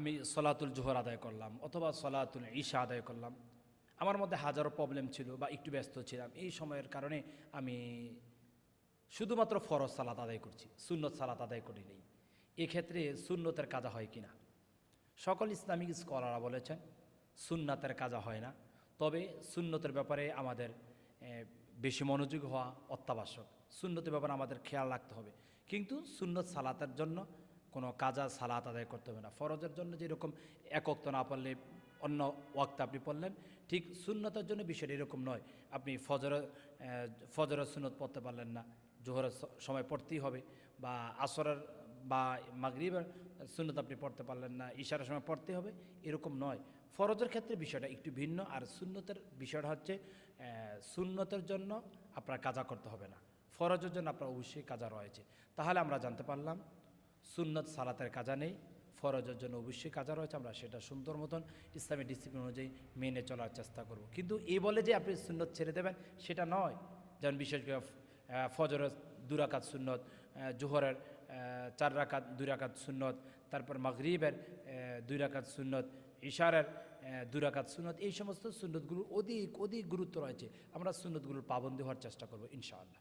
আমি সলাতুল জোহর আদায় করলাম অথবা সলাতুল ঈশা আদায় করলাম। আমার মধ্যে হাজারো প্রবলেম ছিল বা একটু ব্যস্ত ছিলাম। এই সময়ের কারণে আমি শুধুমাত্র ফরজ সালাত আদায় করছি, সুন্নত সালাত আদায় করি নেই। এক্ষেত্রে সুন্নতের কাজা হয় কিনা সকল ইসলামিক স্কলাররা বলেছেন, সুন্নাতের কাজা হয় না। তবে সুন্নতের ব্যাপারে আমাদের বেশি মনোযোগ হওয়া অত্যাবশ্যক। সুন্নতের ব্যাপারে আমাদের খেয়াল রাখতে হবে। কিন্তু সুন্নত সালাতের জন্য কোনো কাজা, সালাত আদায় করতে হবে না। ফরজের জন্য যেরকম একক তো না পারলে অন্য ওয়াক্ত আপনি পড়লেন, ঠিক সুন্নতের জন্য বিষয়টা এরকম নয়। আপনি ফজর ফজরের সুন্নত পড়তে পারলেন না, জোহরের সময় পড়তেই হবে বা আসরের বা মাগরিবের সুন্নত আপনি পড়তে পারলেন না, ইশারের সময় পড়তে হবে, এরকম নয়। ফরজের ক্ষেত্রে বিষয়টা একটু ভিন্ন, আর সুন্নতের বিষয়টা হচ্ছে সুন্নতের জন্য আপনার কাজা করতে হবে না। ফরজের জন্য আপনার অবশ্যই কাজা রয়েছে। তাহলে আমরা জানতে পারলাম সুন্নত সালাতের কাজা নেই ফরজের জন্য অবশ্যই কাজা রয়েছে আমরা সেটা সুন্দর মতন ইসলামী ডিসিপ্লিন অনুযায়ী মেনে চলার চেষ্টা করব। কিন্তু এই বলে যে আপনি সুন্নত ছেড়ে দেবেন সেটা নয়। যেমন বিশেষ করে ফজরের দুরাকাত সুন্নত জোহরের চার রাকাত দুই রাকাত সুন্নত তারপর মাগরিবের দুই রাকাত সুন্নত ইশারের আহ, দুই রাকাত সুন্নত এই সমস্ত সুন্নতগুলোর অধিক অধিক গুরুত্ব রয়েছে। আমরা সুন্নতগুলোর পাবন্দি হওয়ার চেষ্টা করব ইনশাআল্লাহ।